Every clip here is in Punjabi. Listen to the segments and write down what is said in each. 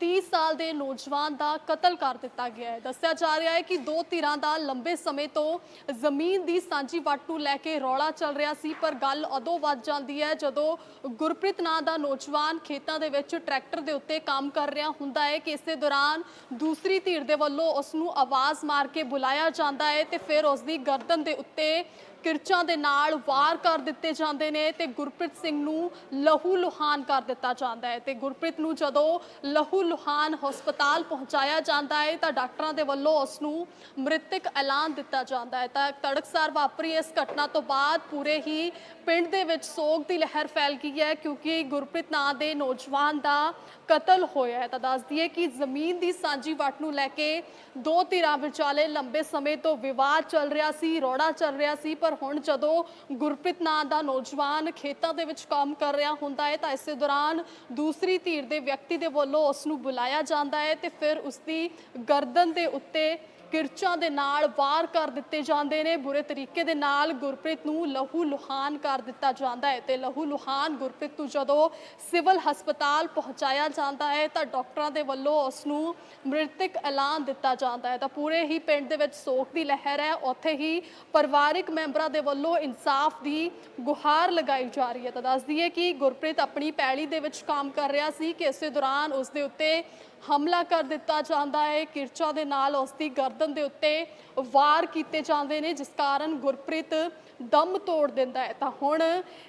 30 ਸਾਲ ਦੇ ਨੌਜਵਾਨ ਦਾ ਕਤਲ ਕਰ ਦਿੱਤਾ ਗਿਆ ਹੈ। ਦੱਸਿਆ ਜਾ ਰਿਹਾ ਹੈ ਕਿ ਦੋ ਧਿਰਾਂ ਦਾ ਲੰਬੇ ਸਮੇਂ ਤੋਂ ਜ਼ਮੀਨ ਦੀ ਸਾਂਝੀ ਵਟ ਨੂੰ ਲੈ ਕੇ ਰੌਲਾ ਚੱਲ ਰਿਹਾ ਸੀ, ਪਰ ਗੱਲ ਉਦੋਂ ਵੱਧ ਜਾਂਦੀ ਹੈ ਜਦੋਂ ਗੁਰਪ੍ਰੀਤ ਨਾਂ ਦਾ ਨੌਜਵਾਨ ਖੇਤਾਂ ਦੇ ਵਿੱਚ ਟਰੈਕਟਰ ਦੇ ਉੱਤੇ ਕੰਮ ਕਰ ਰਿਹਾ ਹੁੰਦਾ ਹੈ ਕਿ ਇਸੇ ਦੌਰਾਨ ਦੂਸਰੀ ਧਿਰ ਦੇ ਵੱਲੋਂ ਉਸ ਨੂੰ ਆਵਾਜ਼ ਮਾਰ ਕੇ ਬੁਲਾਇਆ ਜਾਂਦਾ ਹੈ ਤੇ ਫਿਰ ਉਸ ਦੀ ਗਰਦਨ ਦੇ ਉੱਤੇ ਕਿਰਚਾਂ ਦੇ ਨਾਲ ਵਾਰ ਕਰ ਦਿੱਤੇ ਜਾਂਦੇ ਨੇ ਤੇ ਗੁਰਪ੍ਰੀਤ ਸਿੰਘ ਨੂੰ ਲਹੂ ਲੁਹਾਨ ਕਰ ਦਿੱਤਾ ਜਾਂਦਾ ਹੈ। ਤੇ ਗੁਰਪ੍ਰੀਤ ਨੂੰ ਜਦੋਂ ਲਹੂ ਲੁਹਾਨ ਹਸਪਤਾਲ ਪਹੁੰਚਾਇਆ ਜਾਂਦਾ ਹੈ, ਤਾਂ ਡਾਕਟਰਾਂ ਦੇ ਵੱਲੋਂ ਉਸ ਨੂੰ ਮ੍ਰਿਤਕ ਐਲਾਨ ਦਿੱਤਾ ਜਾਂਦਾ ਹੈ। ਤਾਂ ਤੜਕਸਾਰ ਵਾਪਰੀ ਇਸ ਘਟਨਾ ਤੋਂ ਬਾਅਦ ਪੂਰੇ ਹੀ ਪਿੰਡ ਦੇ ਵਿੱਚ ਸੋਗ ਦੀ ਲਹਿਰ ਫੈਲ ਗਈ ਹੈ, ਕਿਉਂਕਿ ਗੁਰਪ੍ਰੀਤ ਨਾਂ ਦੇ ਨੌਜਵਾਨ ਦਾ ਕਤਲ ਹੋਇਆ ਹੈ। ਤਾਂ ਦੱਸ ਦਈਏ ਕਿ ਜ਼ਮੀਨ ਦੀ ਸਾਂਝੀ ਵਟ ਨੂੰ ਲੈ ਕੇ ਦੋ ਧਿਰਾਂ ਵਿਚਾਲੇ ਲੰਬੇ ਸਮੇਂ ਤੋਂ ਵਿਵਾਦ ਚੱਲ ਰਿਹਾ ਸੀ ਰੌੜਾ ਚੱਲ ਰਿਹਾ ਸੀ, ਪਰ ਹੁਣ ਜਦੋਂ ਗੁਰਪ੍ਰੀਤ ਨਾਂ ਦਾ ਨੌਜਵਾਨ ਖੇਤਾਂ ਦੇ ਵਿੱਚ ਕੰਮ ਕਰ ਰਿਹਾ ਹੁੰਦਾ ਹੈ ਤਾਂ ਇਸੇ ਦੌਰਾਨ ਦੂਸਰੀ ਧਿਰ ਦੇ ਵਿਅਕਤੀ ਦੇ ਵੱਲੋਂ ਉਸ ਨੂੰ ਬੁਲਾਇਆ ਜਾਂਦਾ ਹੈ ਤੇ ਫਿਰ ਉਸ ਦੀ ਗਰਦਨ ਦੇ ਉੱਤੇ ਕਿਰਚਾਂ ਦੇ ਨਾਲ ਵਾਰ ਕਰ ਦਿੱਤੇ ਜਾਂਦੇ ਨੇ। ਬੁਰੇ ਤਰੀਕੇ ਦੇ ਨਾਲ ਗੁਰਪ੍ਰੀਤ ਨੂੰ ਲਹੂ ਲੁਹਾਨ ਕਰ ਦਿੱਤਾ ਜਾਂਦਾ ਹੈ ਤੇ ਲਹੂ ਲੁਹਾਨ ਗੁਰਪ੍ਰੀਤ ਨੂੰ ਜਦੋਂ ਸਿਵਲ ਹਸਪਤਾਲ ਪਹੁੰਚਾਇਆ ਜਾਂਦਾ ਹੈ ਤਾਂ ਡਾਕਟਰਾਂ ਦੇ ਵੱਲੋਂ ਉਸ ਨੂੰ ਮ੍ਰਿਤਕ ਐਲਾਨ ਦਿੱਤਾ ਜਾਂਦਾ ਹੈ। ਤਾਂ ਪੂਰੇ ਹੀ ਪਿੰਡ ਦੇ ਵਿੱਚ ਸੋਗ ਦੀ ਲਹਿਰ ਹੈ। ਉੱਥੇ ਹੀ ਪਰਿਵਾਰਿਕ ਮੈਂਬਰਾਂ ਦੇ ਵੱਲੋਂ ਇਨਸਾਫ ਦੀ ਗੁਹਾਰ ਲਗਾਈ ਜਾ ਰਹੀ ਹੈ। ਤਾਂ ਦੱਸ ਦਈਏ ਕਿ ਗੁਰਪ੍ਰੀਤ ਆਪਣੀ ਪੈਲੀ ਦੇ ਵਿੱਚ ਕੰਮ ਕਰ ਰਿਹਾ ਸੀ ਕਿ ਇਸੇ ਦੌਰਾਨ ਉਸ ਦੇ ਉੱਤੇ ਹਮਲਾ ਕਰ ਦਿੱਤਾ ਜਾਂਦਾ ਹੈ। ਕਿਰਚਾ ਦੇ ਨਾਲ ਉਸ ਦੀ ਗਰਦਨ ਦੇ ਉੱਤੇ ਵਾਰ ਕੀਤੇ ਜਾਂਦੇ ਨੇ, ਜਿਸ ਕਾਰਨ ਗੁਰਪ੍ਰੀਤ ਦਮ ਤੋੜ ਦਿੰਦਾ ਹੈ। ਤਾਂ ਹੁਣ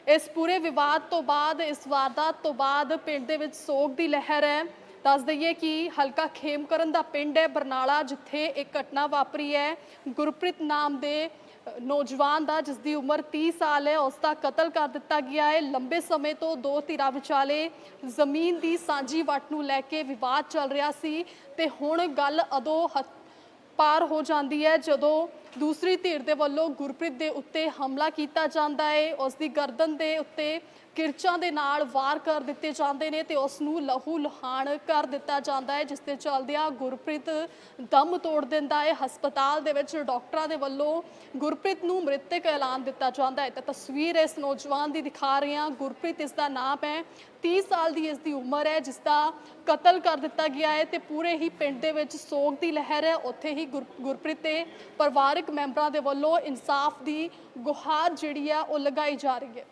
ਇਸ ਪੂਰੇ ਵਿਵਾਦ ਤੋਂ ਬਾਅਦ, ਇਸ ਵਾਰਦਾਤ ਤੋਂ ਬਾਅਦ ਪਿੰਡ ਦੇ ਵਿੱਚ ਸੋਗ ਦੀ ਲਹਿਰ ਹੈ। ਦੱਸ ਦਈਏ ਕਿ ਹਲਕਾ ਖੇਮਕਰਨ ਦਾ ਪਿੰਡ ਹੈ, ਬਰਨਾਲਾ, ਜਿੱਥੇ ਇੱਕ ਘਟਨਾ ਵਾਪਰੀ ਹੈ। ਗੁਰਪ੍ਰੀਤ ਨਾਮ ਦੇ ਨੌਜਵਾਨ ਦਾ, ਜਿਸ ਦੀ ਉਮਰ 30 ਸਾਲ ਹੈ, ਉਸ ਦਾ ਕਤਲ ਕਰ ਦਿੱਤਾ ਗਿਆ ਹੈ। ਲੰਬੇ ਸਮੇਂ ਤੋਂ ਦੋ ਧਿਰਾਂ ਵਿਚਾਲੇ ਜ਼ਮੀਨ ਦੀ ਸਾਂਝੀ ਵਟ ਨੂੰ ਲੈ ਕੇ ਵਿਵਾਦ ਚੱਲ ਰਿਹਾ ਸੀ ਤੇ ਹੁਣ ਗੱਲ ਅਦੋਂ ਹੱਦ ਪਾਰ ਹੋ ਜਾਂਦੀ ਹੈ, ਜਦੋਂ ਦੂਸਰੀ ਧਿਰ ਦੇ ਵੱਲੋਂ ਗੁਰਪ੍ਰੀਤ ਦੇ ਉੱਤੇ ਹਮਲਾ ਕੀਤਾ ਜਾਂਦਾ ਹੈ। ਉਸ ਦੀ ਗਰਦਨ ਦੇ ਉੱਤੇ ਕਿਰਚਾਂ ਦੇ ਨਾਲ ਵਾਰ ਕਰ ਦਿੱਤੇ ਜਾਂਦੇ ਨੇ ਤੇ ਉਸ ਨੂੰ ਲਹੂ ਲੁਹਾਨ ਕਰ ਦਿੱਤਾ ਜਾਂਦਾ ਹੈ, ਜਿਸ ਤੇ ਚੱਲਦਿਆਂ ਗੁਰਪ੍ਰੀਤ ਦਮ ਤੋੜ ਦਿੰਦਾ ਹੈ। ਹਸਪਤਾਲ ਦੇ ਵਿੱਚ ਡਾਕਟਰਾਂ ਦੇ ਵੱਲੋਂ ਗੁਰਪ੍ਰੀਤ ਨੂੰ ਮ੍ਰਿਤਕ ਐਲਾਨ ਦਿੱਤਾ ਜਾਂਦਾ ਹੈ। ਤਾਂ ਤਸਵੀਰ ਇਸ ਨੌਜਵਾਨ ਦੀ ਦਿਖਾ ਰਹੇ ਹਾਂ। ਗੁਰਪ੍ਰੀਤ ਇਸ ਦਾ ਨਾਮ ਹੈ। 30 ਸਾਲ ਦੀ ਇਸ ਦੀ ਉਮਰ ਹੈ, ਜਿਸ ਦਾ ਕਤਲ ਕਰ ਦਿੱਤਾ ਗਿਆ ਹੈ ਤੇ ਪੂਰੇ ਹੀ ਪਿੰਡ ਦੇ ਵਿੱਚ ਸੋਗ ਦੀ ਲਹਿਰ ਹੈ। ਉੱਥੇ ਹੀ ਗੁਰ- ਗੁਰਪ੍ਰੀਤ ਤੇ ਪਰਿਵਾਰਕ ਮੈਂਬਰਾਂ ਦੇ ਵੱਲੋਂ ਇਨਸਾਫ ਦੀ ਗੁਹਾਰ ਜਿਹੜੀ ਹੈ, ਉਹ ਲਗਾਈ ਜਾ ਰਹੀ ਹੈ।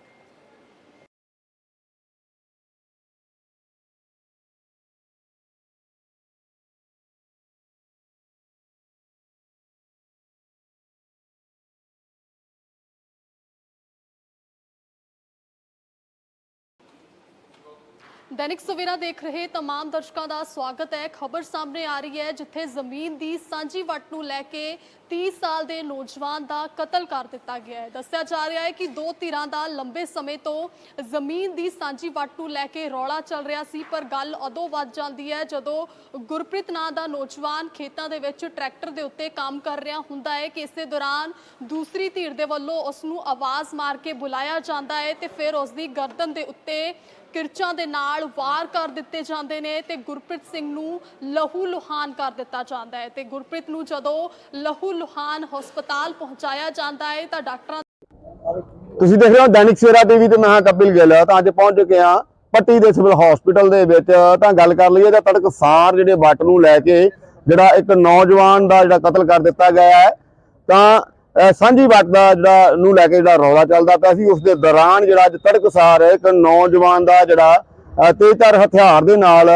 ਦੈਨਿਕ ਸਵੇਰਾ ਦੇਖ ਰਹੇ तमाम ਦਰਸ਼ਕਾਂ ਦਾ ਸਵਾਗਤ ਹੈ ਖਬਰ ਸਾਹਮਣੇ ਆ ਰਹੀ ਹੈ ਜਿੱਥੇ ਜ਼ਮੀਨ ਦੀ ਸਾਂਝੀ ਵਟ ਨੂੰ ਲੈ ਕੇ 30 ਸਾਲ ਦੇ ਨੌਜਵਾਨ ਦਾ ਕਤਲ ਕਰ ਦਿੱਤਾ ਗਿਆ ਹੈ ਦੱਸਿਆ ਜਾ ਰਿਹਾ ਹੈ ਕਿ ਦੋ ਧਿਰਾਂ ਦਾ ਲੰਬੇ ਸਮੇਂ ਤੋਂ ਜ਼ਮੀਨ ਦੀ ਸਾਂਝੀ ਵਟ ਨੂੰ ਲੈ ਕੇ ਰੌਲਾ ਚੱਲ ਰਿਹਾ ਸੀ ਪਰ ਗੱਲ ਉਦੋਂ ਵੱਧ ਜਾਂਦੀ ਹੈ ਜਦੋਂ ਗੁਰਪ੍ਰੀਤ ਨਾਂ ਦਾ ਨੌਜਵਾਨ ਖੇਤਾਂ ਦੇ ਵਿੱਚ ਟਰੈਕਟਰ ਦੇ ਉੱਤੇ ਕੰਮ ਕਰ ਰਿਹਾ ਹੁੰਦਾ ਹੈ ਕਿ ਇਸੇ ਦੌਰਾਨ ਦੂਸਰੀ ਧਿਰ ਦੇ ਵੱਲੋਂ ਉਸ ਨੂੰ ਆਵਾਜ਼ ਮਾਰ ਕੇ ਬੁਲਾਇਆ ਜਾਂਦਾ ਹੈ ਤੇ ਫਿਰ ਉਸ ਦੀ ਗਰਦਨ ਦੇ ਉੱਤੇ ਕਿਰਚਾਂ ਦੇ ਨਾਲ ਵਾਰ ਕਰ ਦਿੱਤੇ ਜਾਂਦੇ ਨੇ ਤੇ ਗੁਰਪ੍ਰੀਤ ਸਿੰਘ ਨੂੰ ਲਹੂ ਲੁਹਾਨ ਕਰ ਦਿੱਤਾ ਜਾਂਦਾ ਹੈ ਤੇ ਗੁਰਪ੍ਰੀਤ ਨੂੰ ਜਦੋਂ ਲਹੂ ਲੁਹਾਨ ਹਸਪਤਾਲ ਪਹੁੰਚਾਇਆ ਜਾਂਦਾ ਹੈ ਤਾਂ ਡਾਕਟਰਾਂ ਤੁਸੀਂ ਦੇਖ ਰਹੇ ਹੋ ਦੈਨਿਕ ਸਵੇਰਾ ਟੀਵੀ ਤੇ ਮੈਂ ਹਾਂ ਕਪਿਲ ਗਿੱਲ। ਤਾਂ ਅੱਜ ਪਹੁੰਚ ਚੁੱਕੇ ਹਾਂ ਪੱਟੀ ਦੇ ਸਿਵਲ ਹਸਪੀਟਲ ਦੇ ਵਿੱਚ। ਤਾਂ ਗੱਲ ਕਰ ਲਈਏ ਤਾਂ ਤੜਕਸਾਰ ਜਿਹੜੇ ਵੱਟ ਨੂੰ ਲੈ ਕੇ ਜਿਹੜਾ ਇੱਕ ਨੌਜਵਾਨ ਦਾ ਜਿਹੜਾ ਕਤਲ ਕਰ ਦਿੱਤਾ ਗਿਆ ਹੈ, ਤਾਂ ਸਾਂਝੀ ਵੱਟ ਦਾ ਜਿਹੜਾ ਨੂੰ ਲੈ ਕੇ ਜਿਹੜਾ ਰੌਲਾ ਚੱਲਦਾ ਪਿਆ ਸੀ, ਉਸ ਦੇ ਦੌਰਾਨ ਜਿਹੜਾ ਅੱਜ ਤੜਕਸਾਰ ਇੱਕ ਨੌਜਵਾਨ ਦਾ ਜਿਹੜਾ ਤੇਜ਼ਧਾਰ ਹਥਿਆਰ ਦੇ ਨਾਲ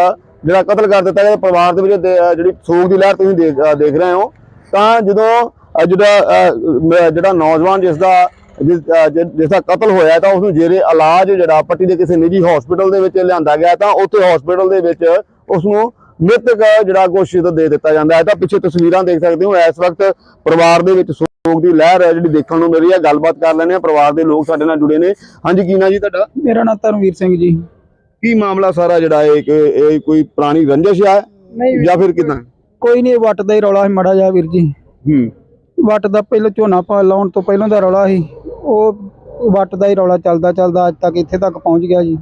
ਜਿਹੜਾ ਕਤਲ ਕਰ ਦਿੱਤਾ ਗਿਆ ਪਰਿਵਾਰ ਦੇ ਵਿੱਚ ਜਿਹੜੀ ਸੋਗ ਦੀ ਲਹਿਰ ਤੁਸੀਂ ਦੇਖ ਰਹੇ ਹੋ। ਤਾਂ ਜਦੋਂ ਜਿਹੜਾ ਜਿਹੜਾ ਨੌਜਵਾਨ ਜਿਸ ਦਾ ਜਿਸ ਦਾ ਕਤਲ ਹੋਇਆ ਤਾਂ ਉਸ ਨੂੰ ਜੇਰੇ ਇਲਾਜ ਜਿਹੜਾ ਪੱਟੀ ਦੇ ਕਿਸੇ ਨਿੱਜੀ ਹਸਪੀਟਲ ਦੇ ਵਿੱਚ ਲਿਆਂਦਾ ਗਿਆ ਤਾਂ ਉੱਥੇ ਹਸਪੀਟਲ ਦੇ ਵਿੱਚ ਉਸ ਨੂੰ ਮ੍ਰਿਤਕ ਜਿਹੜਾ ਘੋਸ਼ਿਤ ਦੇ ਦਿੱਤਾ ਜਾਂਦਾ ਹੈ। ਤਾਂ ਪਿੱਛੇ ਤਸਵੀਰਾਂ ਦੇਖ ਸਕਦੇ ਹੋ, ਇਸ ਵਕਤ ਪਰਿਵਾਰ ਦੇ ਵਿੱਚ ਸੋਗ ਦੀ ਲਹਿਰ ਹੈ ਜਿਹੜੀ ਦੇਖਣ ਨੂੰ ਮਿਲ ਰਹੀ ਹੈ ਗੱਲਬਾਤ ਕਰ ਲੈਣੇ ਆ ਪਰਿਵਾਰ ਦੇ ਲੋਕ ਸਾਡੇ ਨਾਲ ਜੁੜੇ ਨੇ। ਹਾਂਜੀ ਕੀ ਨਾਂ ਜੀ ਤੁਹਾਡਾ? ਮੇਰਾ ਨਾਮ ਧਰਮਵੀਰ ਸਿੰਘ ਜੀ। ਕੀ ਮਾਮਲਾ ਸਾਰਾ ਜਿਹੜਾ ਇਹ ਕਿ ਇਹ ਕੋਈ ਪੁਰਾਣੀ ਰੰਜਿਸ਼ ਨਹੀਂ ਜਾਂ ਫਿਰ ਕਿਦਾਂ? ਕੋਈ ਨਹੀਂ ਵੱਟ ਦਾ ਹੀ ਰੌਲਾ ਸੀ ਮੜਾ ਜਾ ਵੀਰ ਜੀ। ਹੂੰ। ਵੱਟ ਦਾ ਪਹਿਲਾਂ ਝੋਨਾ ਪਾ ਲਾਉਣ ਤੋਂ ਪਹਿਲਾਂ ਦਾ ਰੌਲਾ ਸੀ। ਉਹ ਵੱਟ ਦਾ ਹੀ ਰੌਲਾ ਚੱਲਦਾ ਚੱਲਦਾ ਅੱਜ ਤੱਕ ਇੱਥੇ ਤੱਕ ਪਹੁੰਚ ਗਿਆ ਜੀ।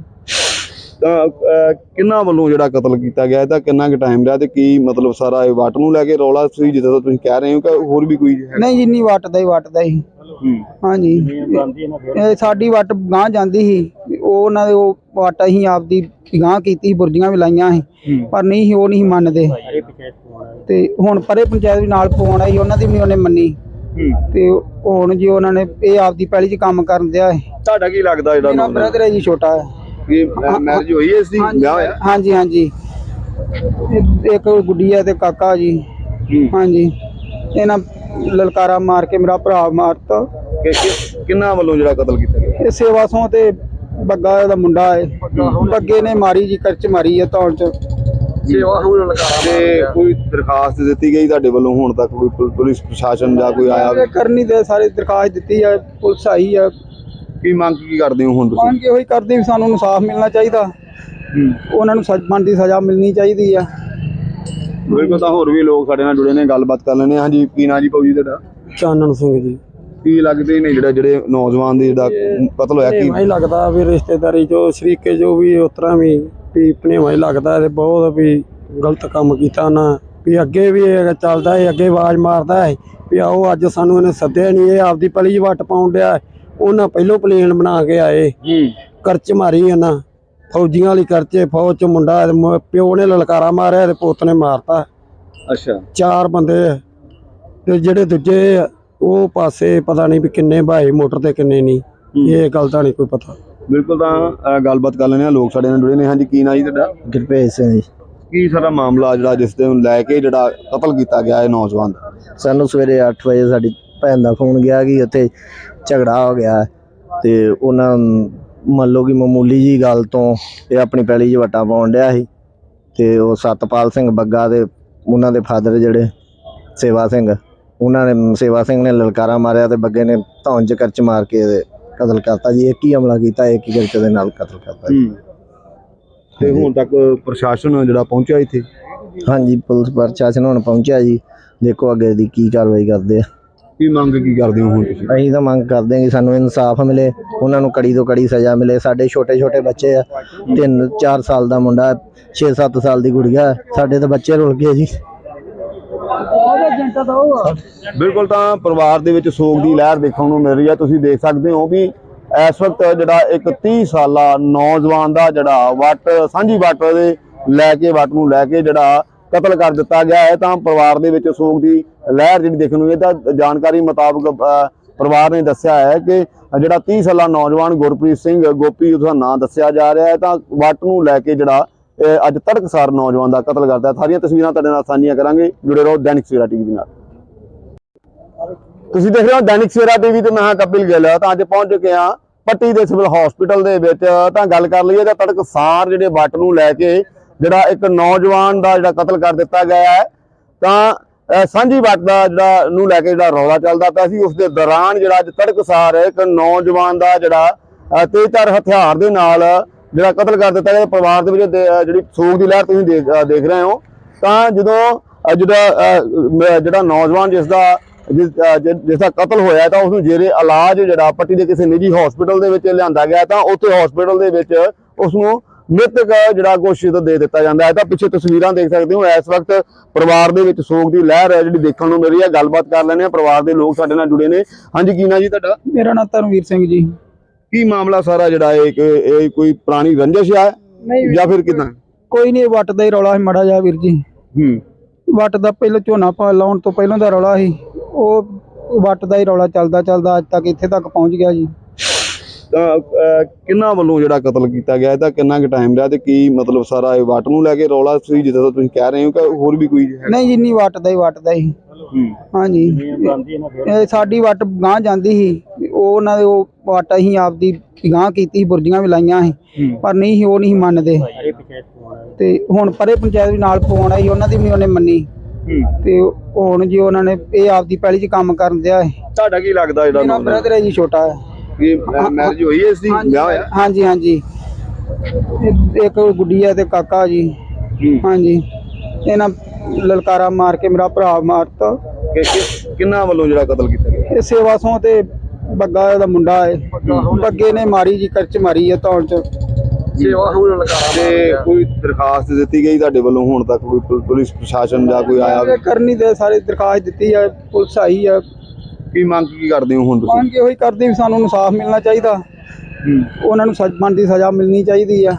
ਤਾਂ ਕਿਹਨਾਂ ਵੱਲੋਂ ਜਿਹੜਾ ਕਤਲ ਕੀਤਾ ਗਿਆ? ਇਹਦਾ ਕਿੰਨਾ ਕੁ ਟਾਈਮ ਰਿਹਾ ਤੇ ਕੀ ਮਤਲਬ ਸਾਰਾ ਇਹ ਵਾਟ ਨੂੰ ਲੈ ਕੇ ਰੌਲਾ ਸੀ ਜਿੱਦਾਂ ਤੁਸੀਂ ਕਹਿ ਰਹੇ ਹੋ ਕਿ ਹੋਰ ਵੀ ਕੋਈ ਨਹੀਂ ਜਿੰਨੀ ਵੱਟਦਾ ਹੀ ਵੱਟਦਾ ਹੀ। ਹਾਂਜੀ। ਇਹ ਸਾਡੀ ਵੱਟ ਗਾਂ ਜਾਂਦੀ ਸੀ। ਉਹ ਉਹਨਾਂ ਦੇ ਉਹ ਵੱਟ ਅਸੀਂ ਆਪਦੀ ਗਾਂ ਕੀਤੀ ਬੁਰਜੀਆਂ ਵੀ ਲਾਈਆਂ ਸੀ। ਪਰ ਨਹੀਂ ਉਹ ਨਹੀਂ ਮੰਨਦੇ। ਤੇ ਹੁਣ ਪਰੇ ਪੰਚਾਇਤ ਵੀ ਨਾਲ ਪਵਾਉਣਾ ਸੀ ਉਹਨਾਂ ਦੀ ਵੀ ਉਹਨੇ ਮੰਨੀ। ਤੇ ਹੁਣ ਜੀ ਉਹਨਾਂ ਨੇ ਇਹ ਆਪਦੀ ਪਹਿਲੀ ਚ ਕੰਮ ਕਰਨ ਦਿਆ ਹੈ ਤੁਹਾਡਾ ਕੀ ਲੱਗਦਾ ਜਿਹੜਾ ਮੇਰਾ ਬ੍ਰਦਰ ਹੈ ਜੀ ਛੋਟਾ ਹੈ। ਕੀ ਮੈਰਿਜ ਹੋਈ ਹੈ ਇਸ ਦੀ? ਵਿਆਹ ਹੋਇਆ? ਹਾਂਜੀ ਹਾਂਜੀ। ਇਹ- ਇੱਕ ਗੁੱਡੀ ਹੈ ਤੇ ਕਾਕਾ ਜੀ। ਹਾਂਜੀ। ਇਹਨਾਂ ਲਲਕਾਰਾ ਮਾਰ ਕੇ ਮੇਰਾ ਭਰਾ ਮਾਰਤਾ। ਕਿ ਕਿ- ਕਿਹਨਾਂ ਵੱਲੋਂ ਜਿਹੜਾ ਕਤਲ ਕੀਤਾ ਗਿਆ? ਇਹ ਸੇਵਾ ਸੋਂ ਤੇ ਬੱਗਾ ਦਾ ਮੁੰਡਾ ਹੈ ਬੱਗੇ ਨੇ ਮਾਰੀ ਜੀ ਕਰਚ ਮਾਰੀ ਹੈ ਧੌਣ ਚ। ਸੇਵਾ ਸੋਂ ਲਲਕਾਰਾ ਤੇ ਕੋਈ ਦਰਖਾਸਤ ਦਿੱਤੀ ਗਈ ਤੁਹਾਡੇ ਵੱਲੋਂ ਹੁਣ ਤੱਕ? ਕੋਈ ਪੁਲ- ਪੁਲਿਸ ਪ੍ਰਸ਼ਾਸਨ ਜਾਂ ਕੋਈ ਆਇਆ? ਇਹ ਕਰਨੀ ਤੇ ਸਾਰੇ ਦਰਖਾਸਤ ਦਿੱਤੀ ਹੈ ਪੁਲਿਸ ਆਈ ਹੈ ਕੀ ਮੰਗ ਕੀ ਕਰਦੇ ਹੋ ਹੁਣ ਤੁਸੀਂ? ਮੰਗ ਇਹੋ ਹੀ ਕਰਦੇ ਵੀ ਸਾਨੂੰ ਇਨਸਾਫ ਮਿਲਣਾ ਚਾਹੀਦਾ। ਉਹਨਾਂ ਨੂੰ ਸਜ਼ਾ ਬਣਦੀ ਸਜ਼ਾ ਮਿਲਣੀ ਚਾਹੀਦੀ ਆ। ਬਿਲਕੁਲ ਤਾਂ ਹੋਰ ਵੀ ਲੋਕ ਸਾਡੇ ਨਾਲ ਜੁੜੇ ਨੇ ਗੱਲਬਾਤ ਕਰ ਲੈਣੇ ਹਾਂਜੀ ਕੀ ਨਾਂ ਜੀ ਭਾਊ ਜੀ ਤੁਹਾਡਾ? ਚਾਨਣ ਸਿੰਘ ਜੀ। ਕੀ ਲੱਗਦੇ ਨੇ ਜਿਹੜਾ ਜਿਹੜੇ ਨੌਜਵਾਨ ਦੀ ਜਿਹੜਾ ਕਤਲ ਹੋਇਆ ਕੀ ਹੀ ਲੱਗਦਾ ਵੀ ਰਿਸ਼ਤੇਦਾਰੀ ਜੋ ਸ਼ਰੀਕੇ ਜੋ ਵੀ ਉਸ ਤਰ੍ਹਾਂ ਵੀ ਵੀ ਭਣੇਵਾਂ ਹੀ ਲੱਗਦਾ ਤੇ ਬਹੁਤ ਵੀ ਗਲਤ ਕੰਮ ਕੀਤਾ ਨਾ। ਵੀ ਅੱਗੇ ਵੀ ਇਹ ਚੱਲਦਾ ਹੈ ਅੱਗੇ ਆਵਾਜ਼ ਮਾਰਦਾ ਹੈ ਵੀ ਆਓ ਅੱਜ ਸਾਨੂੰ ਇਹਨੇ ਸੱਦਿਆ ਨਹੀਂ ਇਹ ਆਪਦੀ ਪਲੀ ਵੱਟ ਪਾਉਣ ਡਿਆ ਹੈ। ਉਹਨਾਂ ਪਹਿਲੋਂ ਪਲੇਨ ਬਣਾ ਕੇ ਆਏ। ਕਰਚ ਮਾਰੀ ਇਹਨਾਂ ਫੌਜੀਆਂ ਵਾਲੀ ਕਰਚੇ ਫੌਜ 'ਚ ਮੁੰਡਾ ਤੇ ਮ- ਪਿਓ ਨੇ ਲਲਕਾਰਾ ਮਾਰਿਆ ਤੇ ਪੁੱਤ ਨੇ ਮਾਰਤਾ। ਅੱਛਾ। ਚਾਰ ਬੰਦੇ ਤੇ ਜਿਹੜੇ ਦੂਜੇ ਆ, ਉਹ ਪਾਸੇ ਪਤਾ ਨਹੀਂ ਵੀ ਕਿੰਨੇ ਭਾਈ ਮੋਟਰ ਤੇ ਕਿੰਨੇ ਨਹੀਂ। ਇਹ ਗੱਲ ਦਾ ਨਹੀਂ ਕੋਈ ਪਤਾ। ਬਿਲਕੁਲ ਤਾਂ ਅਹ, ਗੱਲਬਾਤ ਕਰ ਲੈਣੇ ਆ ਲੋਕ ਸਾਡੇ ਨਾਲ ਜੁੜੇ ਨੇ। ਹਾਂਜੀ ਕੀ ਨਾਂ ਜੀ ਤੁਹਾਡਾ? ਗੁਰਪ੍ਰੀਤ ਸਿੰਘ ਜੀ। ਕੀ ਸਾਰਾ ਮਾਮਲਾ ਜਿਹੜਾ ਜਿਸ ਦੇ ਨੂੰ ਲੈ ਕੇ ਜਿਹੜਾ ਕਤਲ ਕੀਤਾ ਗਿਆ ਹੈ ਨੌਜਵਾਨ ਦਾ? ਸਾਨੂੰ ਸਵੇਰੇ 8 ਵਜੇ ਸਾਡੀ ਭੈਣ ਦਾ ਫੋਨ ਗਿਆ ਕਿ ਉੱਥੇ ਝਗੜਾ ਹੋ ਗਿਆ ਤੇ ਉਹਨਾਂ ਮੰਨ ਲਓ ਕਿ ਮਾਮੂਲੀ ਜੀ ਗੱਲ ਤੋਂ ਇਹ ਆਪਣੀ ਪੈਲੀ 'ਚ ਵਟਾ ਪਾਉਣ ਡਿਆ ਸੀ ਤੇ ਉਹ ਸਤਪਾਲ ਸਿੰਘ ਬੱਗਾ ਦੇ ਉਹਨਾਂ ਦੇ ਫਾਦਰ ਜਿਹੜੇ ਸੇਵਾ ਸਿੰਘ ਉਹਨਾਂ ਨੇ ਸੇਵਾ ਸਿੰਘ ਨੇ ਲਲਕਾਰਾ ਮਾਰਿਆ ਤੇ ਬੱਗੇ ਨੇ ਧੌਣ 'ਚ ਕਰਚ ਮਾਰ ਕੇ ਕਤਲ ਕਰਤਾ ਜੀ। ਇੱਕ ਹੀ ਹਮਲਾ ਕੀਤਾ? ਇੱਕ ਹੀ ਕਰਚ ਦੇ ਨਾਲ ਕਤਲ ਕਰਤਾ ਜੀ? ਤੇ ਹੁਣ ਤੱਕ ਪ੍ਰਸ਼ਾਸਨ ਜਿਹੜਾ ਪਹੁੰਚਿਆ ਇੱਥੇ? ਹਾਂਜੀ ਪੁਲਿਸ ਪ੍ਰਸ਼ਾਸਨ ਹੁਣ ਪਹੁੰਚਿਆ ਜੀ। ਦੇਖੋ ਅੱਗੇ ਦੀ ਕੀ ਕਾਰਵਾਈ ਕਰਦੇ ਆ। ਕੀ ਮੰਗ ਕੀ ਕਰਦੇ ਹੋ ਹੁਣ ਤੁਸੀਂ? ਅਸੀਂ ਤਾਂ ਮੰਗ ਕਰਦੇ ਹਾਂ ਕਿ ਸਾਨੂੰ ਇਨਸਾਫ ਮਿਲੇ ਉਹਨਾਂ ਨੂੰ ਕੜੀ ਤੋਂ ਕੜੀ ਸਜ਼ਾ ਮਿਲੇ। ਸਾਡੇ ਛੋਟੇ ਛੋਟੇ ਬੱਚੇ ਆ ਤਿੰਨ 4 ਸਾਲ ਦਾ ਮੁੰਡਾ 6-7 ਸਾਲ ਦੀ ਗੁੜੀਆ। ਸਾਡੇ ਤਾਂ ਬੱਚੇ ਰੁਲ ਗਏ ਜੀ। ਬਿਲਕੁਲ ਤਾਂ ਪਰਿਵਾਰ ਦੇ ਵਿੱਚ ਸੋਗ ਦੀ ਲਹਿਰ ਦੇਖਣ ਨੂੰ ਮਿਲ ਰਹੀ ਹੈ। ਤੁਸੀਂ ਦੇਖ ਸਕਦੇ ਹੋ ਵੀ ਇਸ ਵਕਤ ਜਿਹੜਾ ਇੱਕ 30 ਸਾਲਾ ਨੌਜਵਾਨ ਦਾ ਜਿਹੜਾ ਵੱਟ ਸਾਂਝੀ ਵੱਟ ਦੇ ਲੈ ਕੇ ਵੱਟ ਨੂੰ ਲੈ ਕੇ ਜਿਹੜਾ ਕਤਲ ਕਰ ਦਿੱਤਾ ਗਿਆ ਹੈ, ਤਾਂ ਪਰਿਵਾਰ ਦੇ ਵਿੱਚ ਸੋਗ ਦੀ ਲਹਿਰ ਜਿਹੜੀ ਦੇਖਣ ਨੂੰ ਇਹ ਤਾਂ ਜਾਣਕਾਰੀ ਮੁਤਾਬਕ ਪਰਿਵਾਰ ਨੇ ਦੱਸਿਆ ਹੈ ਕਿ ਜਿਹੜਾ 30 ਸਾਲਾ ਨੌਜਵਾਨ ਗੁਰਪ੍ਰੀਤ ਸਿੰਘ, ਗੋਪੀ ਉਹਦਾ ਨਾਂ ਦੱਸਿਆ ਜਾ ਰਿਹਾ ਹੈ, ਤਾਂ ਵੱਟ ਨੂੰ ਲੈ ਕੇ ਜਿਹੜਾ ਅੱਜ ਤੜਕਸਾਰ ਨੌਜਵਾਨ ਦਾ ਕਤਲ ਕਰਦਾ ਹੈ। ਸਾਰੀਆਂ ਤਸਵੀਰਾਂ ਤੁਹਾਡੇ ਨਾਲ ਸਾਂਝੀਆਂ ਕਰਾਂਗੇ। ਜੁੜੇ ਰਹੋ ਦੈਨਿਕ ਸਵੇਰਾ ਟੀਵੀ ਦੇ ਨਾਲ। ਤੁਸੀਂ ਦੇਖ ਰਹੇ ਹੋ ਦੈਨਿਕ ਸਵੇਰਾ ਟੀਵੀ ਤੇ ਮੈਂ ਹਾਂ ਕਪਿਲ ਗਿੱਲ। ਤਾਂ ਅੱਜ ਪਹੁੰਚ ਚੁੱਕੇ ਹਾਂ ਪੱਟੀ ਦੇ ਸਿਵਲ ਹਸਪੀਟਲ ਦੇ ਵਿੱਚ। ਤਾਂ ਗੱਲ ਕਰ ਲਈਏ ਤਾਂ ਤੜਕਸਾਰ ਜਿਹੜੇ ਵੱਟ ਨੂੰ ਲੈ ਕੇ ਜਿਹੜਾ ਇੱਕ ਨੌਜਵਾਨ ਦਾ ਜਿਹੜਾ ਕਤਲ ਕਰ ਦਿੱਤਾ ਗਿਆ ਹੈ ਤਾਂ ਸਾਂਝੀ ਵੱਟ ਦਾ ਜਿਹੜਾ ਨੂੰ ਲੈ ਕੇ ਜਿਹੜਾ ਰੌਲਾ ਚੱਲਦਾ ਪਿਆ ਸੀ ਉਸ ਦੇ ਦੌਰਾਨ ਜਿਹੜਾ ਅੱਜ ਤੜਕਸਾਰ ਇੱਕ ਨੌਜਵਾਨ ਦਾ ਜਿਹੜਾ ਅਹ, ਤੇਜ਼ਧਾਰ ਹਥਿਆਰ ਦੇ ਨਾਲ ਜਿਹੜਾ ਕਤਲ ਕਰ ਦਿੱਤਾ ਗਿਆ ਪਰਿਵਾਰ ਦੇ ਵਿੱਚ ਦੇ- ਜਿਹੜੀ ਸੋਗ ਦੀ ਲਹਿਰ ਤੁਸੀਂ ਦੇਖ ਦੇਖ ਰਹੇ ਹੋ। ਤਾਂ ਜਦੋਂ ਜਿਹੜਾ ਜਿਹੜਾ ਨੌਜਵਾਨ ਜਿਸ ਦਾ ਜਿਸ ਅਹ, ਜਿਸ ਦਾ ਕਤਲ ਹੋਇਆ ਤਾਂ ਉਸ ਨੂੰ ਜੇਰੇ ਇਲਾਜ ਜਿਹੜਾ ਪੱਟੀ ਦੇ ਕਿਸੇ ਨਿੱਜੀ ਹਸਪੀਟਲ ਦੇ ਵਿੱਚ ਲਿਆਂਦਾ ਗਿਆ ਤਾਂ ਉੱਥੇ ਹਸਪੀਟਲ ਦੇ ਵਿੱਚ ਉਸ ਨੂੰ ਮ੍ਰਿਤਕ ਜਿਹੜਾ ਘੋਸ਼ਿਤ ਦੇ ਦਿੱਤਾ ਜਾਂਦਾ ਹੈ। ਤਾਂ ਪਿੱਛੇ ਤਸਵੀਰਾਂ ਦੇਖ ਸਕਦੇ ਹੋ। ਇਸ ਵਕਤ ਪਰਿਵਾਰ ਦੇ ਵਿੱਚ ਸੋਗ ਦੀ ਲਹਿਰ ਹੈ ਜਿਹੜੀ ਦੇਖਣ ਨੂੰ ਮਿਲ ਰਹੀ ਹੈ। ਗੱਲਬਾਤ ਕਰ ਲੈਣੇ ਆ ਪਰਿਵਾਰ ਦੇ ਲੋਕ ਸਾਡੇ ਨਾਲ ਜੁੜੇ ਨੇ। ਹਾਂਜੀ ਕੀ ਨਾਂ ਜੀ ਤੁਹਾਡਾ? ਮੇਰਾ ਨਾਮ ਧਰਮਵੀਰ ਸਿੰਘ ਜੀ। ਕੀ ਮਾਮਲਾ ਸਾਰਾ ਜਿਹੜਾ ਇਹ ਕਿ ਇਹ ਕੋਈ ਪੁਰਾਣੀ ਰੰਜਿਸ਼ ਨਹੀਂ ਜਾਂ ਫਿਰ ਕਿਦਾਂ? ਕੋਈ ਨਹੀਂ ਵੱਟ ਦਾ ਹੀ ਰੌਲਾ ਸੀ ਮੜਾ ਜਾ ਵੀਰ ਜੀ। ਹੂੰ। ਵੱਟ ਦਾ ਪਹਿਲਾਂ ਝੋਨਾ ਪਾ ਲਾਉਣ ਤੋਂ ਪਹਿਲਾਂ ਦਾ ਰੌਲਾ ਸੀ। ਉਹ ਵੱਟ ਦਾ ਹੀ ਰੌਲਾ ਚੱਲਦਾ ਚੱਲਦਾ ਅੱਜ ਤੱਕ ਇੱਥੇ ਤੱਕ ਪਹੁੰਚ ਗਿਆ ਜੀ। ਕਿਹਨਾਂ ਵੱਲੋਂ ਜਿਹੜਾ ਕਤਲ ਕੀਤਾ ਗਿਆ? ਇਹਦਾ ਕਿੰਨਾ ਕੁ ਟਾਈਮ ਰਿਹਾ ਤੇ ਕੀ ਮਤਲਬ ਸਾਰਾ ਇਹ ਵਾਟ ਨੂੰ ਲੈ ਕੇ ਰੌਲਾ ਸੀ ਜਿੱਦਾਂ ਤੁਸੀਂ ਕਹਿ ਰਹੇ ਹੋ ਕਿ ਹੋਰ ਵੀ ਕੋਈ ਨਹੀਂ ਜਿੰਨੀ ਵੱਟ ਦਾ ਹੀ ਵੱਟ ਦਾ ਹੀ। ਹਾਂਜੀ। ਇਹ ਸਾਡੀ ਵੱਟ ਗਾਂ ਜਾਂਦੀ ਸੀ। ਉਹ ਉਹਨਾਂ ਦੇ ਉਹ ਵੱਟ ਅਸੀਂ ਆਪਦੀ ਗਾਂ ਕੀਤੀ ਬੁਰਜੀਆਂ ਵੀ ਲਾਈਆਂ ਸੀ। ਪਰ ਨਹੀਂ ਉਹ ਨਹੀਂ ਮੰਨਦੇ। ਤੇ ਹੁਣ ਪਰੇ ਪੰਚਾਇਤ ਵੀ ਨਾਲ ਪਵਾਉਣਾ ਸੀ ਉਹਨਾਂ ਦੀ ਵੀ ਉਹਨੇ ਮੰਨੀ। ਤੇ ਹੁਣ ਜੀ ਉਹਨਾਂ ਨੇ ਇਹ ਆਪਦੀ ਪਹਿਲੀ ਚ ਕੰਮ ਕਰਨ ਦਿਆ ਤੁਹਾਡਾ ਕੀ ਲੱਗਦਾ ਜਿਹੜਾ ਮੇਰਾ ਬ੍ਰਦਰ ਹੈ ਜੀ ਛੋਟਾ ਹੈ। ਕੀ ਮੈਰਿਜ ਹੋਈ ਹੈ ਇਸ ਦੀ? ਵਿਆਹ ਹੋਇਆ? ਹਾਂਜੀ ਹਾਂਜੀ। ਇੱਕ ਗੁੱਡੀ ਹੈ ਤੇ ਕਾਕਾ ਜੀ। ਹੂੰ। ਹਾਂਜੀ। ਇਹਨਾਂ ਲਲਕਾਰਾ ਮਾਰ ਕੇ ਮੇਰਾ ਭਰਾ ਮਾਰਤਾ। ਕਿ ਕਿ- ਕਿਹਨਾਂ ਵੱਲੋਂ ਜਿਹੜਾ ਕਤਲ ਕੀਤਾ ਗਿਆ? ਇਹ ਸੇਵਾ ਸੋਂ ਤੇ ਬੱਗਾ ਦਾ ਮੁੰਡਾ ਹੈ। ਬੱਗੇ ਨੇ ਮਾਰੀ ਜੀ ਕਰਚ ਮਾਰੀ ਹੈ ਧੌਣ ਚ। ਸੇਵਾ ਹੁਣ ਲਗਾ ਤੇ ਕੋਈ ਦਰਖਾਸਤ ਦਿੱਤੀ ਗਈ ਤੁਹਾਡੇ ਵੱਲੋਂ ਹੁਣ ਤੱਕ? ਕੋਈ ਪੁਲ- ਪੁਲਿਸ ਪ੍ਰਸ਼ਾਸਨ ਜਾਂ ਕੋਈ ਆਇਆ? ਕਰਨੀ ਤੇ ਸਾਰੇ ਦਰਖਾਸਤ ਦਿੱਤੀ ਆ ਪੁਲਿਸ ਆਈ ਆ। ਕੀ ਮੰਗ ਕੀ ਕਰਦੇ ਹੋ ਹੁਣ ਤੁਸੀਂ? ਮੰਗ ਇਹੋ ਹੀ ਕਰਦੇ ਵੀ ਸਾਨੂੰ ਇਨਸਾਫ ਮਿਲਣਾ ਚਾਹੀਦਾ। ਉਹਨਾਂ ਨੂੰ ਸਜ਼ਾ ਬਣਦੀ ਸਜ਼ਾ ਮਿਲਣੀ ਚਾਹੀਦੀ ਆ।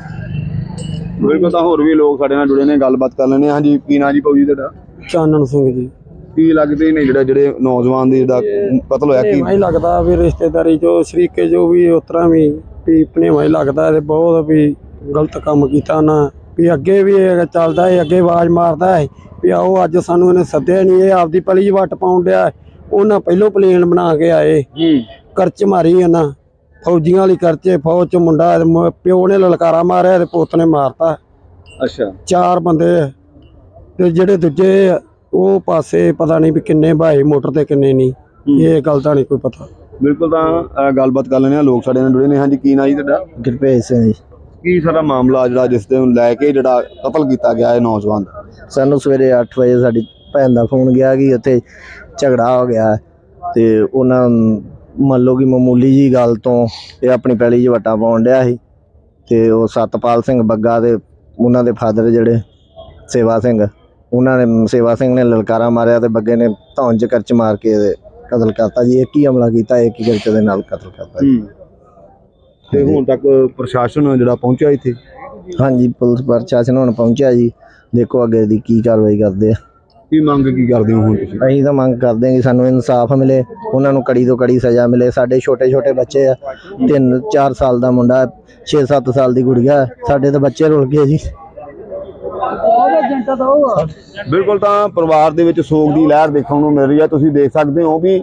ਬਿਲਕੁਲ ਤਾਂ ਹੋਰ ਵੀ ਲੋਕ ਸਾਡੇ ਨਾਲ ਜੁੜੇ ਨੇ ਗੱਲਬਾਤ ਕਰ ਲੈਣੇ ਹਾਂਜੀ ਕੀ ਨਾਂ ਜੀ ਭਾਊ ਜੀ ਤੁਹਾਡਾ? ਚਾਨਣ ਸਿੰਘ ਜੀ। ਕੀ ਲੱਗਦੇ ਨੇ ਜਿਹੜਾ ਜਿਹੜੇ ਨੌਜਵਾਨ ਦੀ ਜਿਹੜਾ ਕਤਲ ਹੋਇਆ ਕੀ? ਮੈਂ ਲੱਗਦਾ ਵੀ ਰਿਸ਼ਤੇਦਾਰੀ ਜੋ ਸ਼ਰੀਕੇ ਜੋ ਵੀ ਉਸ ਤਰ੍ਹਾਂ ਵੀ ਵੀ ਭਣੇਵਾਂ ਹੀ ਲੱਗਦਾ ਤੇ ਬਹੁਤ ਵੀ ਗਲਤ ਕੰਮ ਕੀਤਾ ਨਾ। ਵੀ ਅੱਗੇ ਵੀ ਇਹ ਚੱਲਦਾ ਹੈ ਅੱਗੇ ਆਵਾਜ਼ ਮਾਰਦਾ ਹੈ ਵੀ ਆਓ ਅੱਜ ਸਾਨੂੰ ਇਹਨੇ ਸੱਦਿਆ ਨਹੀਂ ਇਹ ਆਪਦੀ ਪਲੀ ਵੱਟ ਪਾਉਣ ਡਿਆ ਹੈ। ਉਹਨਾਂ ਪਹਿਲੋਂ ਪਲੇਨ ਬਣਾ ਕੇ ਆਏ। ਹੂੰ ਕਰਚ ਮਾਰੀ ਇਹਨਾਂ ਫੌਜੀਆਂ ਵਾਲੀ ਕਰਚੇ ਫੌਜ 'ਚ ਮੁੰਡਾ ਮ- ਪਿਓ ਨੇ ਲਲਕਾਰਾ ਮਾਰਿਆ ਤੇ ਪੁੱਤ ਨੇ ਮਾਰਤਾ। ਅੱਛਾ। ਚਾਰ ਬੰਦੇ ਆ। ਤੇ ਜਿਹੜੇ ਦੂਜੇ ਆ, ਉਹ ਪਾਸੇ ਪਤਾ ਨਹੀਂ ਵੀ ਕਿੰਨੇ ਭਾਈ ਮੋਟਰ ਤੇ ਕਿੰਨੇ ਨਹੀਂ। ਇਹ ਗੱਲ ਦਾ ਨਹੀਂ ਕੋਈ ਪਤਾ। ਬਿਲਕੁਲ ਤਾਂ ਅ, ਗੱਲਬਾਤ ਕਰ ਲੈਣੇ ਆ ਲੋਕ ਸਾਡੇ ਨਾਲ ਜੁੜੇ ਨੇ। ਹਾਂਜੀ ਕੀ ਨਾਂ ਜੀ ਤੁਹਾਡਾ? ਗੁਰਭੇਜ ਸਿੰਘ ਜੀ। ਕੀ ਸਾਰਾ ਮਾਮਲਾ ਜਿਹੜਾ ਜਿਸ ਦੇ ਨੂੰ ਲੈ ਕੇ ਜਿਹੜਾ ਕਤਲ ਕੀਤਾ ਗਿਆ ਹੈ ਨੌਜਵਾਨ ਦਾ? ਸਾਨੂੰ ਸਵੇਰੇ 8 ਵਜੇ ਸਾਡੀ ਭੈਣ ਦਾ ਫੋਨ ਗਿਆ ਕਿ ਉੱਥੇ ਝਗੜਾ ਹੋ ਗਿਆ ਤੇ ਉਹਨਾਂ ਮੰਨ ਲਓ ਕਿ ਮਾਮੂਲੀ ਜੀ ਗੱਲ ਤੋਂ ਇਹ ਆਪਣੀ ਪੈਲੀ 'ਚ ਵੱਟਾ ਪਾਉਣ ਡਿਆ ਸੀ ਤੇ ਉਹ ਸਤਪਾਲ ਸਿੰਘ ਬੱਗਾ ਦੇ ਉਹਨਾਂ ਦੇ ਫਾਦਰ ਜਿਹੜੇ ਸੇਵਾ ਸਿੰਘ ਉਹਨਾਂ ਨੇ ਸੇਵਾ ਸਿੰਘ ਨੇ ਲਲਕਾਰਾ ਮਾਰਿਆ ਤੇ ਬੱਗੇ ਨੇ ਧੌਣ 'ਚ ਕਰਚ ਮਾਰ ਕੇ ਕਤਲ ਕਰਤਾ ਜੀ। ਇੱਕ ਹੀ ਹਮਲਾ ਕੀਤਾ? ਇੱਕ ਹੀ ਕਰਚ ਦੇ ਨਾਲ ਕਤਲ ਕਰਤਾ ਜੀ? ਤੇ ਹੁਣ ਤੱਕ ਪ੍ਰਸ਼ਾਸਨ ਜਿਹੜਾ ਪਹੁੰਚਿਆ ਇੱਥੇ? ਹਾਂਜੀ ਪੁਲਿਸ ਪ੍ਰਸ਼ਾਸਨ ਹੁਣ ਪਹੁੰਚਿਆ ਜੀ। ਦੇਖੋ ਅੱਗੇ ਦੀ ਕੀ ਕਾਰਵਾਈ ਕਰਦੇ ਆ। ਕੀ ਮੰਗ ਕੀ ਕਰਦੇ ਹੋ ਹੁਣ ਤੁਸੀਂ? ਅਸੀਂ ਤਾਂ ਮੰਗ ਕਰਦੇ ਹਾਂ ਕਿ ਸਾਨੂੰ ਇਨਸਾਫ ਮਿਲੇ ਉਹਨਾਂ ਨੂੰ ਕੜੀ ਤੋਂ ਕੜੀ ਸਜ਼ਾ ਮਿਲੇ। ਸਾਡੇ ਛੋਟੇ ਛੋਟੇ ਬੱਚੇ ਆ 3 4 ਸਾਲ ਦਾ ਮੁੰਡਾ 6 7 ਸਾਲ ਦੀ ਗੁੜੀਆ। ਸਾਡੇ ਤਾਂ ਬੱਚੇ ਰੁਲ ਗਏ ਜੀ। ਬਿਲਕੁਲ ਤਾਂ ਪਰਿਵਾਰ ਦੇ ਵਿੱਚ ਸੋਗ ਦੀ ਲਹਿਰ ਦੇਖਣ ਨੂੰ ਮਿਲ ਰਹੀ ਹੈ। ਤੁਸੀਂ ਦੇਖ ਸਕਦੇ ਹੋ ਵੀ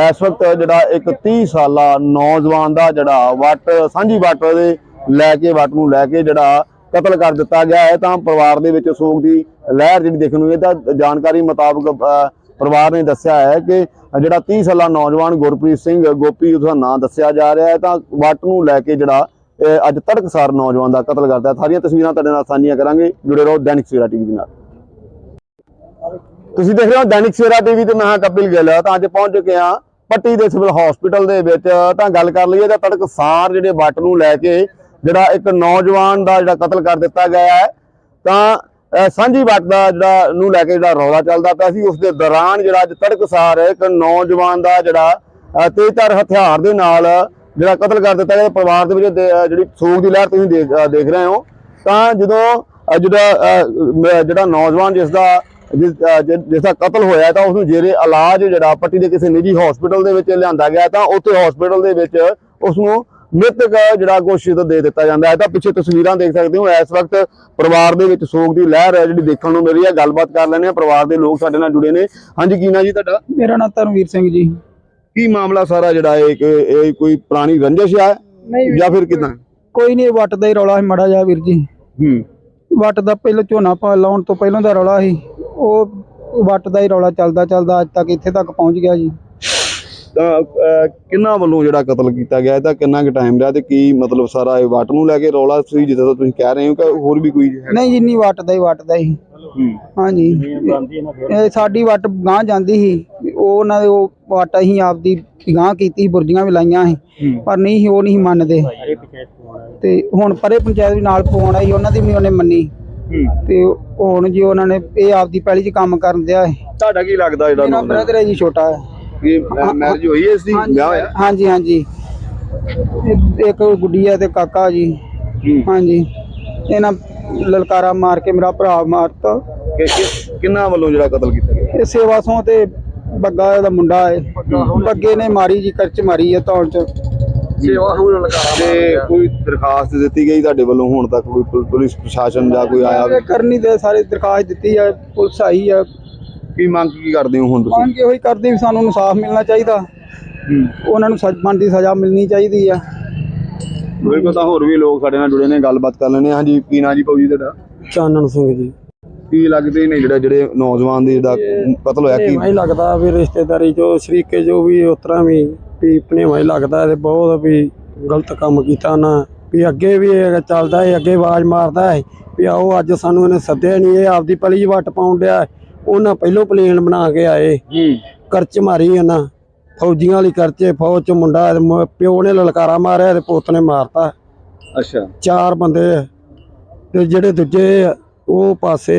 ਇਸ ਵਕਤ ਜਿਹੜਾ ਇੱਕ 30 ਸਾਲਾ ਨੌਜਵਾਨ ਦਾ ਜਿਹੜਾ ਵੱਟ ਸਾਂਝੀ ਵੱਟ ਦੇ ਲੈ ਕੇ ਵੱਟ ਨੂੰ ਲੈ ਕੇ ਜਿਹੜਾ ਕਤਲ ਕਰ ਦਿੱਤਾ ਗਿਆ ਹੈ, ਤਾਂ ਪਰਿਵਾਰ ਦੇ ਵਿੱਚ ਸੋਗ ਦੀ ਲਹਿਰ ਜਿਹੜੀ ਦੇਖਣ ਨੂੰ ਮਿਲੀ ਤਾਂ ਜਾਣਕਾਰੀ ਮੁਤਾਬਕ ਪਰਿਵਾਰ ਨੇ ਦੱਸਿਆ ਹੈ ਕਿ ਜਿਹੜਾ 30 ਸਾਲਾ ਨੌਜਵਾਨ ਗੁਰਪ੍ਰੀਤ ਸਿੰਘ, ਗੋਪੀ ਉਹਦਾ ਨਾਂ ਦੱਸਿਆ ਜਾ ਰਿਹਾ ਹੈ, ਤਾਂ ਵੱਟ ਨੂੰ ਲੈ ਕੇ ਜਿਹੜਾ ਅੱਜ ਤੜਕਸਾਰ ਨੌਜਵਾਨ ਦਾ ਕਤਲ ਕਰਦਾ ਹੈ। ਸਾਰੀਆਂ ਤਸਵੀਰਾਂ ਤੁਹਾਡੇ ਨਾਲ ਸਾਂਝੀਆਂ ਕਰਾਂਗੇ। ਜੁੜੇ ਰਹੋ ਦੈਨਿਕ ਸਵੇਰਾ ਟੀਵੀ ਦੇ ਨਾਲ। ਤੁਸੀਂ ਦੇਖ ਰਹੇ ਹੋ ਦੈਨਿਕ ਸਵੇਰਾ ਟੀਵੀ ਤੇ ਮੈਂ ਹਾਂ ਕਪਿਲ ਗਿੱਲ। ਤਾਂ ਅੱਜ ਪਹੁੰਚ ਚੁੱਕੇ ਹਾਂ ਪੱਟੀ ਦੇ ਸਿਵਲ ਹਸਪੀਟਲ ਦੇ ਵਿੱਚ। ਤਾਂ ਗੱਲ ਕਰ ਲਈਏ ਤਾਂ ਤੜਕਸਾਰ ਜਿਹੜੇ ਵੱਟ ਨੂੰ ਲੈ ਕੇ ਜਿਹੜਾ ਇੱਕ ਨੌਜਵਾਨ ਦਾ ਜਿਹੜਾ ਕਤਲ ਕਰ ਦਿੱਤਾ ਗਿਆ ਹੈ ਤਾਂ ਸਾਂਝੀ ਵੱਟ ਦਾ ਜਿਹੜਾ ਨੂੰ ਲੈ ਕੇ ਜਿਹੜਾ ਰੌਲਾ ਚੱਲਦਾ ਪਿਆ ਸੀ ਉਸ ਦੇ ਦੌਰਾਨ ਜਿਹੜਾ ਅੱਜ ਤੜਕਸਾਰ ਇੱਕ ਨੌਜਵਾਨ ਦਾ ਜਿਹੜਾ ਅਹ, ਤੇਜ਼ਧਾਰ ਹਥਿਆਰ ਦੇ ਨਾਲ ਜਿਹੜਾ ਕਤਲ ਕਰ ਦਿੱਤਾ ਗਿਆ ਪਰਿਵਾਰ ਦੇ ਵਿੱਚ ਦੇ- ਜਿਹੜੀ ਸੋਗ ਦੀ ਲਹਿਰ ਤੁਸੀਂ ਦੇਖ ਦੇਖ ਰਹੇ ਹੋ। ਤਾਂ ਜਦੋਂ ਜਿਹੜਾ ਜਿਹੜਾ ਨੌਜਵਾਨ ਜਿਸ ਦਾ ਜਿਸ ਅਹ, ਜਿਸ ਦਾ ਕਤਲ ਹੋਇਆ ਤਾਂ ਉਸ ਨੂੰ ਜੇਰੇ ਇਲਾਜ ਜਿਹੜਾ ਪੱਟੀ ਦੇ ਕਿਸੇ ਨਿੱਜੀ ਹਸਪੀਟਲ ਦੇ ਵਿੱਚ ਲਿਆਂਦਾ ਗਿਆ ਤਾਂ ਉੱਥੇ ਹਸਪੀਟਲ ਦੇ ਵਿੱਚ ਉਸ ਨੂੰ ਮ੍ਰਿਤਕ ਜਿਹੜਾ ਘੋਸ਼ਿਤ ਦੇ ਦਿੱਤਾ ਜਾਂਦਾ ਹੈ। ਤਾਂ ਪਿੱਛੇ ਤਸਵੀਰਾਂ ਦੇਖ ਸਕਦੇ ਹੋ। ਇਸ ਵਕਤ ਪਰਿਵਾਰ ਦੇ ਵਿੱਚ ਸੋਗ ਦੀ ਲਹਿਰ ਹੈ ਜਿਹੜੀ ਦੇਖਣ ਨੂੰ ਮਿਲ ਰਹੀ ਹੈ। ਗੱਲਬਾਤ ਕਰ ਲੈਣੇ ਆ ਪਰਿਵਾਰ ਦੇ ਲੋਕ ਸਾਡੇ ਨਾਲ ਜੁੜੇ ਨੇ। ਹਾਂਜੀ ਕੀ ਨਾਂ ਜੀ ਤੁਹਾਡਾ? ਮੇਰਾ ਨਾਮ ਧਰਮਵੀਰ ਸਿੰਘ ਜੀ। ਕੀ ਮਾਮਲਾ ਸਾਰਾ ਜਿਹੜਾ ਹੈ ਕਿ ਇਹ ਕੋਈ ਪੁਰਾਣੀ ਰੰਜਿਸ਼ ਹੈ ਨਹੀਂ ਜਾਂ ਫਿਰ ਕਿਦਾਂ? ਕੋਈ ਨਹੀਂ ਵੱਟ ਦਾ ਹੀ ਰੌਲਾ ਸੀ ਮੜਾ ਜਾ ਵੀਰ ਜੀ। ਹੂੰ। ਵੱਟ ਦਾ ਪਹਿਲਾਂ ਝੋਨਾ ਪਾ ਲਾਉਣ ਤੋਂ ਪਹਿਲਾਂ ਦਾ ਰੌਲਾ ਸੀ। ਉਹ ਵੱਟ ਦਾ ਹੀ ਰੌਲਾ ਚੱਲਦਾ ਚੱਲਦਾ ਅੱਜ ਤੱਕ ਇੱਥੇ ਤੱਕ ਪਹੁੰਚ ਗਿਆ ਜੀ। ਕਿੰਨਾ ਵੱਲੋਂ ਜਿਹੜਾ ਕਤਲ ਕੀਤਾ ਗਿਆ? ਤਾਂ ਕਿੰਨਾ ਕੁ ਟਾਈਮ ਰਿਹਾ ਤੇ ਕੀ ਮਤਲਬ ਸਾਰਾ ਇਹ ਵਾਟ ਨੂੰ ਲੈ ਕੇ ਰੌਲਾ ਸੀ ਜਿੱਦਾਂ ਤੁਸੀਂ ਕਹਿ ਰਹੇ ਹੋ ਕਿ ਹੋਰ ਵੀ ਕੋਈ ਹੈ ਨਹੀਂ ਜਿੰਨੀ ਵੱਟ ਦਾ ਹੀ ਵੱਟ ਦਾ ਹੀ। ਹਾਂਜੀ। ਇਹ ਸਾਡੀ ਵੱਟ ਗਾਂ ਜਾਂਦੀ ਸੀ। ਉਹ ਉਹਨਾਂ ਦੇ ਉਹ ਵੱਟ ਅਸੀਂ ਆਪਦੀ ਗਾਂ ਕੀਤੀ ਸੀ, ਬੁਰਜੀਆਂ ਵੀ ਲਾਈਆਂ ਸੀ। ਪਰ ਨਹੀਂ ਉਹ ਨਹੀਂ ਮੰਨਦੇ। ਤੇ ਹੁਣ ਪਰੇ ਪੰਚਾਇਤ ਵੀ ਨਾਲ ਪਵਾਉਣ ਆਈ ਉਹਨਾਂ ਦੀ ਵੀ ਉਹਨੇ ਮੰਨੀ। ਤੇ ਹੁਣ ਜੀ ਉਹਨਾਂ ਨੇ ਇਹ ਆਪਦੀ ਪੈਲੀ 'ਚ ਕੰਮ ਕਰਨ ਦਿਆ ਹੈ ਤੁਹਾਡਾ ਕੀ ਲੱਗਦਾ ਜਿਹੜਾ ਮੇਰਾ? ਬ੍ਰਦਰ ਹੈ ਜੀ ਛੋਟਾ। ਹੈ ਇਹ ਮੈਰਿਜ ਹੋਈ ਹੈ ਇਸ ਦੀ? ਵਿਆਹ ਹੋਇਆ? ਹਾਂਜੀ ਹਾਂਜੀ। ਇੱਕ ਗੁੱਡੀ ਹੈ ਤੇ ਕਾਕਾ ਜੀ। ਹਾਂਜੀ। ਇਹਨਾਂ ਲਲਕਾਰਾ ਮਾਰ ਕੇ ਮੇਰਾ ਭਰਾ ਮਾਰਤਾ। ਕਿੰਨਾ ਵੱਲੋਂ ਜਿਹੜਾ ਕਤਲ ਕੀਤਾ ਗਿਆ? ਇਹ ਸੇਵਾ ਸੋਂ ਤੇ ਬੱਗਾ ਦਾ ਮੁੰਡਾ ਹੈ ਬੱਗੇ ਨੇ ਮਾਰੀ ਜੀ ਕਰਚ ਮਾਰੀ ਹੈ ਧੌਣ ਚ। ਸੇਵਾ ਹੁਣ ਲਗਾ ਤੇ ਕੋਈ ਦਰਖਾਸਤ ਦਿੱਤੀ ਗਈ ਤੁਹਾਡੇ ਵੱਲੋਂ ਹੁਣ ਤੱਕ? ਕੋਈ ਪੁਲ- ਪੁਲਿਸ ਪ੍ਰਸ਼ਾਸਨ ਜਾਂ ਕੋਈ ਆਇਆ? ਕਰਨੀ ਦੇ ਸਾਰੇ ਦਰਖਾਸਤ ਦਿੱਤੀ ਹੈ ਪੁਲਿਸ ਆਈ ਹੈ ਕੀ ਮੰਗ ਕੀ ਕਰਦੇ ਹੋ ਹੁਣ ਤੁਸੀਂ? ਮੰਗ ਇਹੋ ਹੀ ਕਰਦੇ ਵੀ ਸਾਨੂੰ ਇਨਸਾਫ ਮਿਲਣਾ ਚਾਹੀਦਾ। ਹੂੰ। ਉਹਨਾਂ ਨੂੰ ਸਜ਼ਾ ਬਣਦੀ ਸਜ਼ਾ ਮਿਲਣੀ ਚਾਹੀਦੀ ਆ। ਬਿਲਕੁਲ ਤਾਂ ਹੋਰ ਵੀ ਲੋਕ ਸਾਡੇ ਨਾਲ ਜੁੜੇ ਨੇ ਗੱਲਬਾਤ ਕਰ ਲੈਣੇ ਆ। ਹਾਂਜੀ ਕੀ ਨਾਂ ਜੀ ਭਾਊ ਜੀ ਤੁਹਾਡਾ? ਚਾਨਣ ਸਿੰਘ ਜੀ। ਕੀ ਲੱਗਦੇ ਨੇ ਜਿਹੜਾ ਜਿਹੜੇ ਨੌਜਵਾਨ ਦੀ ਜਿਹੜਾ ਕਤਲ ਹੋਇਆ ਕੀ ਮੈਂ ਹੀ ਲੱਗਦਾ ਵੀ ਰਿਸ਼ਤੇਦਾਰੀ ਜੋ ਸ਼ਰੀਕੇ ਜੋ ਵੀ ਉਸ ਤਰ੍ਹਾਂ ਵੀ ਵੀ ਭਣੇਵਾਂ ਹੀ ਲੱਗਦਾ ਤੇ ਬਹੁਤ ਵੀ ਗਲਤ ਕੰਮ ਕੀਤਾ ਨਾ। ਵੀ ਅੱਗੇ ਵੀ ਇਹ ਚੱਲਦਾ ਹੈ ਅੱਗੇ ਆਵਾਜ਼ ਮਾਰਦਾ ਹੈ ਵੀ ਆਓ ਅੱਜ ਸਾਨੂੰ ਇਹਨੇ ਸੱਦਿਆ ਨਹੀਂ ਇਹ ਆਪਦੀ ਪਲੀ ਵੱਟ ਪਾਉਣ ਡਿਆ ਹੈ। ਉਹਨਾਂ ਪਹਿਲੋਂ ਪਲੇਨ ਬਣਾ ਕੇ ਆਏ। ਹੂੰ ਕਰਚ ਮਾਰੀ ਇਹਨਾਂ। ਫੌਜੀਆਂ ਵਾਲੀ ਕਰਚੇ ਫੌਜ 'ਚ ਮੁੰਡਾ ਮ- ਪਿਓ ਨੇ ਲਲਕਾਰਾ ਮਾਰਿਆ ਤੇ ਪੁੱਤ ਨੇ ਮਾਰਤਾ। ਅੱਛਾ। ਚਾਰ ਬੰਦੇ ਆ। ਤੇ ਜਿਹੜੇ ਦੂਜੇ ਆ, ਉਹ ਪਾਸੇ